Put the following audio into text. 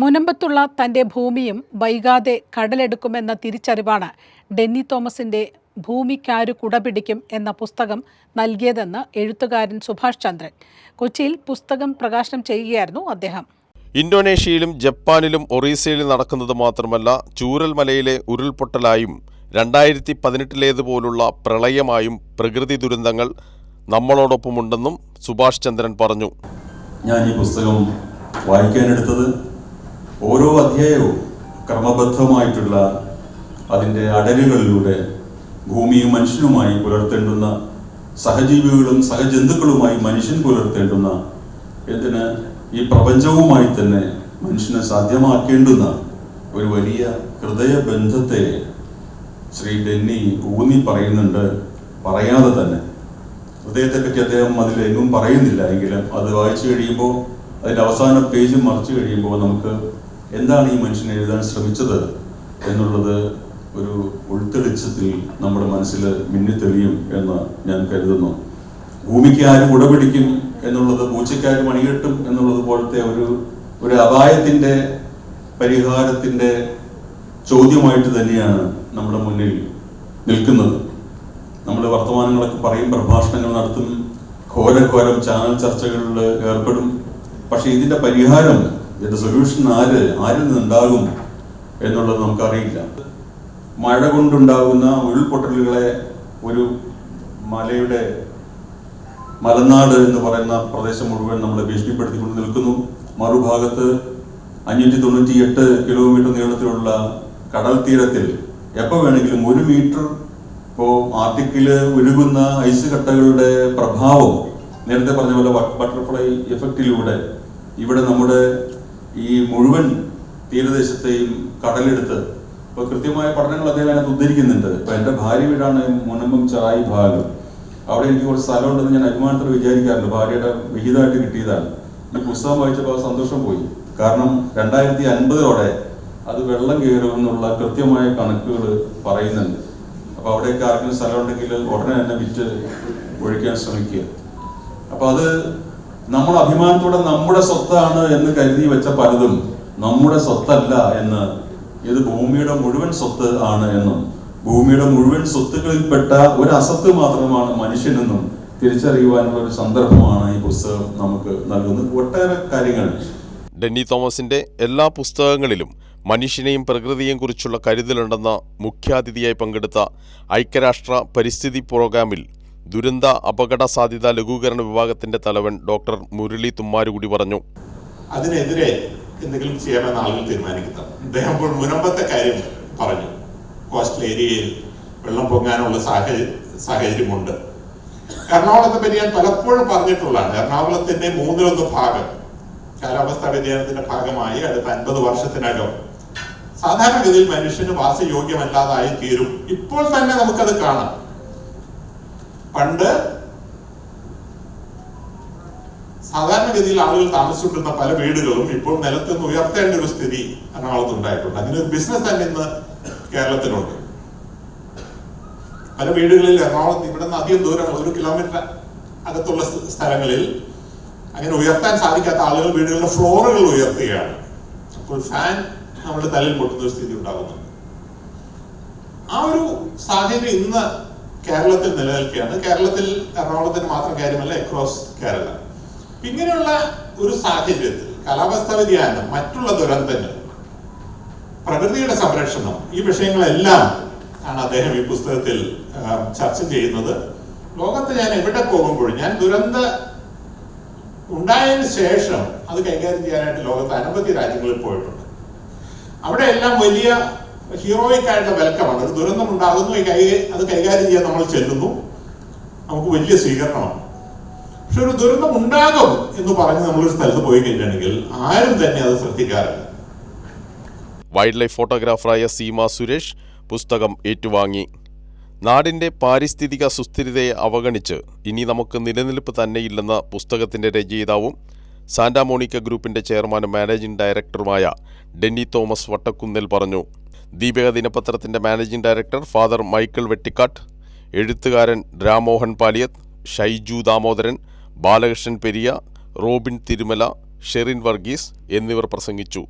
മുനമ്പത്തുള്ള തന്റെ ഭൂമിയും വൈകാതെ കടലെടുക്കുമെന്ന തിരിച്ചറിവാണ് ഡെന്നി തോമസിന്റെ ഭൂമിക്കാരു കുടപിടിക്കും എന്ന പുസ്തകം നൽകിയതെന്ന് എഴുത്തുകാരൻ സുഭാഷ് ചന്ദ്രൻ. കൊച്ചിയിൽ പുസ്തകം പ്രകാശനം ചെയ്യുകയായിരുന്നു അദ്ദേഹം. ഇന്തോനേഷ്യയിലും ജപ്പാനിലും ഒറീസയിലും നടക്കുന്നത് മാത്രമല്ല ചൂരൽമലയിലെ ഉരുൾപൊട്ടലായും രണ്ടായിരത്തി പതിനെട്ടിലേതുപോലുള്ള പ്രളയമായും പ്രകൃതി ദുരന്തങ്ങൾ നമ്മളോടൊപ്പമുണ്ടെന്നും സുഭാഷ് ചന്ദ്രൻ പറഞ്ഞു. ഞാൻ ഈ പുസ്തകം വായിക്കാനെടുത്തത് ഓരോ അധ്യായവും ക്രമബദ്ധമായിട്ടുള്ള അതിന്റെ അടരുകളിലൂടെ ഭൂമിയും മനുഷ്യനുമായി പുലർത്തേണ്ടുന്ന സഹജീവികളും സഹജന്തുക്കളുമായി മനുഷ്യൻ പുലർത്തേണ്ടുന്ന എന്തിന് ഈ പ്രപഞ്ചവുമായി തന്നെ മനുഷ്യനെ സാധ്യമാക്കേണ്ടുന്ന ഒരു വലിയ ഹൃദയബന്ധത്തെ ശ്രീ ഡെന്നി ഊന്നി പറയുന്നുണ്ട് പറയാതെ തന്നെ. ഹൃദയത്തെ പറ്റി അദ്ദേഹം അതിലെങ്ങും പറയുന്നില്ല. എങ്കിലും അത് വായിച്ചു കഴിയുമ്പോൾ അതിന്റെ അവസാന പേജ് മറിച്ചു കഴിയുമ്പോൾ നമുക്ക് എന്താണ് ഈ മനുഷ്യൻ എഴുതാൻ ശ്രമിച്ചത് എന്നുള്ളത് ഒരു ഉൾത്തെളിച്ചത്തിൽ നമ്മുടെ മനസ്സിൽ മിന്നിത്തെളിയും എന്ന് ഞാൻ കരുതുന്നു. ഭൂമിക്ക് ആരും ഉടപിടിക്കും എന്നുള്ളത് പൂച്ചയ്ക്കാരും മണികെട്ടും എന്നുള്ളത് പോലത്തെ ഒരു ഒരു അപായത്തിന്റെ പരിഹാരത്തിന്റെ ചോദ്യമായിട്ട് തന്നെയാണ് നമ്മുടെ മുന്നിൽ നിൽക്കുന്നത്. നമ്മൾ വർത്തമാനങ്ങളൊക്കെ പറയും പ്രഭാഷണങ്ങൾ നടത്തും ഘോരഘോരം ചാനൽ ചർച്ചകളിൽ ഏർപ്പെടും. പക്ഷെ ഇതിന്റെ പരിഹാരം ഇതിന്റെ സൊല്യൂഷൻ ആര്? ആരിൽ നിന്നുണ്ടാകും എന്നുള്ളത് നമുക്കറിയില്ല. മഴ കൊണ്ടുണ്ടാകുന്ന ഉരുൾപൊട്ടലുകളെ ഒരു മലയുടെ മലനാട് എന്ന് പറയുന്ന പ്രദേശം മുഴുവൻ നമ്മൾ ഭീഷണിപ്പെടുത്തിക്കൊണ്ട് നിൽക്കുന്നു. മറുഭാഗത്ത് അഞ്ഞൂറ്റി തൊണ്ണൂറ്റി എട്ട് കിലോമീറ്റർ നീളത്തിലുള്ള കടൽ തീരത്തിൽ എപ്പോൾ വേണമെങ്കിലും ഒരു മീറ്റർ ഇപ്പോൾ ആർട്ടിക്കിൽ ഉരുകുന്ന ഐസ് കട്ടകളുടെ പ്രഭാവം നേരത്തെ പറഞ്ഞ പോലെ ബട്ടർഫ്ലൈ എഫക്റ്റിലൂടെ ഇവിടെ നമ്മുടെ ഈ മുഴുവൻ തീരദേശത്തെയും കടലെടുത്ത് ഇപ്പൊ കൃത്യമായ പഠനങ്ങൾ അദ്ദേഹം അതിനകത്ത് ഉദ്ധരിക്കുന്നുണ്ട്. ഇപ്പൊ എന്റെ ഭാര്യ വീടാണ് മുനമ്പം ചായ് ഭാഗം. അവിടെ എനിക്ക് കുറച്ച് സ്ഥലമുണ്ടെന്ന് ഞാൻ അഭിമാനത്തിൽ വിചാരിക്കാറുണ്ട്. ഭാര്യയുടെ വിഹിതമായിട്ട് കിട്ടിയതാണ്. ഈ പുസ്തകം വായിച്ചപ്പോൾ ആ സന്തോഷം പോയി. കാരണം രണ്ടായിരത്തി അൻപതോടെ അത് വെള്ളം കയറുമെന്നുള്ള കൃത്യമായ കണക്കുകൾ പറയുന്നുണ്ട്. അപ്പൊ അവിടെയൊക്കെ ആർക്കും സ്ഥലം ഉണ്ടെങ്കിൽ ഉടനെ തന്നെ വിറ്റ് ഒഴിക്കാൻ ശ്രമിക്കുക. അപ്പൊ അത് നമ്മൾ അഭിമാനത്തോടെ നമ്മുടെ സ്വത്താണ് എന്ന് കരുതി വെച്ച പലതും നമ്മുടെ സ്വത്തല്ല എന്ന്. ഇത് ഭൂമിയുടെ മുഴുവൻ സ്വത്ത് ആണ് എന്നും ഭൂമിയുടെ മുഴുവൻ സ്വത്തുക്കളിൽപ്പെട്ട ഒരു അസത്ത് മാത്രമാണ് മനുഷ്യനെന്നും തിരിച്ചറിയുവാനുള്ള ഒരു സന്ദർഭമാണ് ഈ പുസ്തകം നമുക്ക് നൽകുന്നത്. ഒട്ടേറെ കാര്യങ്ങൾ. ഡെന്നി തോമസിന്റെ എല്ലാ പുസ്തകങ്ങളിലും മനുഷ്യനെയും പ്രകൃതിയെയും കുറിച്ചുള്ള കരുതലുണ്ടെന്ന മുഖ്യാതിഥിയായി പങ്കെടുത്ത ഐക്യരാഷ്ട്ര പരിസ്ഥിതി പ്രോഗ്രാമിൽ ദുരന്ത അപകട സാധ്യത ലഘൂകരണ വിഭാഗത്തിന്റെ തലവൻ ഡോക്ടർ മുരളി തുമ്മാരുകുടി പറഞ്ഞു. അതിനെതിരെ എന്തെങ്കിലും ചെയ്യാമെന്ന് ആളുകൾ തീരുമാനിക്കുന്നത്. അദ്ദേഹം മുനമ്പത്തെ കാര്യം പറഞ്ഞു. കോസ്റ്റൽ ഏരിയയിൽ വെള്ളം പൊങ്ങാനുള്ള സാഹചര്യം സാഹചര്യമുണ്ട്. എറണാകുളത്തെ പറ്റി ഞാൻ പലപ്പോഴും പറഞ്ഞിട്ടുള്ളതാണ്. എറണാകുളത്തിന്റെ മൂന്നിലൊന്ന് ഭാഗം കാലാവസ്ഥാ വ്യതിയാനത്തിന്റെ ഭാഗമായി അടുത്ത അൻപത് വർഷത്തിനകം സാധാരണഗതിയിൽ മനുഷ്യന് വാസയോഗ്യമല്ലാതായി തീരും. ഇപ്പോൾ തന്നെ നമുക്കത് കാണാം. പണ്ട് സാധാരണഗതിയിൽ ആളുകൾ താമസിച്ചുകൊണ്ടിരുന്ന പല വീടുകളും ഇപ്പോൾ നിലത്ത് നിന്ന് ഉയർത്തേണ്ട ഒരു സ്ഥിതി എറണാകുളത്ത് ഉണ്ടായിട്ടുണ്ട്. അങ്ങനെ ഒരു ബിസിനസ് തന്നെ ഇന്ന് കേരളത്തിലുണ്ട്. പല വീടുകളിൽ എറണാകുളത്ത് ഇവിടെ നിന്ന് അധികം ദൂരം ഒരു കിലോമീറ്റർ അകത്തുള്ള സ്ഥലങ്ങളിൽ അങ്ങനെ ഉയർത്താൻ സാധിക്കാത്ത ആളുകൾ വീടുകളുടെ ഫ്ലോറുകൾ ഉയർത്തുകയാണ്. അപ്പോൾ ഫാൻ നമ്മുടെ തലയിൽ പൊട്ടുന്ന ഒരു സ്ഥിതി ഉണ്ടാകുന്നുണ്ട്. ആ ഒരു സാഹചര്യം ഇന്ന് കേരളത്തിൽ നിലനിൽക്കുകയാണ്. കേരളത്തിൽ എറണാകുളത്തിന് മാത്രം കാര്യമല്ല അക്രോസ് കേരള. ഇങ്ങനെയുള്ള ഒരു സാഹചര്യത്തിൽ കാലാവസ്ഥാ വ്യതിയാനം മറ്റുള്ള ദുരന്തങ്ങൾ പ്രകൃതിയുടെ സംരക്ഷണം ഈ വിഷയങ്ങളെല്ലാം ആണ് അദ്ദേഹം ഈ പുസ്തകത്തിൽ ചർച്ച ചെയ്യുന്നത്. ലോകത്ത് ഞാൻ എവിടെ പോകുമ്പോഴും ഞാൻ ദുരന്ത ഉണ്ടായതിനു ശേഷം അത് കൈകാര്യം ചെയ്യാനായിട്ട് ലോകത്ത് അനവധി രാജ്യങ്ങളിൽ പോയിട്ടുണ്ട്. അവിടെയെല്ലാം വലിയ ഹീറോയിക് ആയിട്ടുള്ള വെൽക്കമാണ്. ഒരു ദുരന്തം ഉണ്ടാകുന്നു കൈ അത് കൈകാര്യം ചെയ്യാൻ നമ്മൾ ചെല്ലുന്നു. നമുക്ക് വലിയ സ്വീകരണമാണ്. പക്ഷെ ഒരു ദുരന്തം ഉണ്ടാകും എന്ന് പറഞ്ഞ് നമ്മളൊരു സ്ഥലത്ത് പോയി കഴിഞ്ഞിട്ടുണ്ടെങ്കിൽ ആരും തന്നെ അത് ശ്രദ്ധിക്കാറില്ല. വൈൽഡ് ലൈഫ് ഫോട്ടോഗ്രാഫറായ സീമ സുരേഷ് പുസ്തകം ഏറ്റുവാങ്ങി. നാടിന്റെ പാരിസ്ഥിതിക സുസ്ഥിരതയെ അവഗണിച്ച് ഇനി നമുക്ക് നിലനിൽപ്പ് തന്നെയില്ലെന്ന പുസ്തകത്തിന്റെ രചയിതാവും സാന്റാമോണിക്ക ഗ്രൂപ്പിന്റെ ചെയർമാനും മാനേജിംഗ് ഡയറക്ടറുമായ ഡെന്നി തോമസ് വട്ടക്കുന്നിൽ പറഞ്ഞു. ദീപിക ദിനപത്രത്തിന്റെ managing director father Michael Vettikkattu എഴുത്തുകാരൻ രാമോഹൻ പാലിയത്ത് ഷൈജു ദാമോദരൻ ബാലകൃഷ്ണൻ പെരിയ റോബിൻ തിരുമല ഷെറിൻ വർഗീസ് എന്നിവർ പ്രസംഗിച്ചു.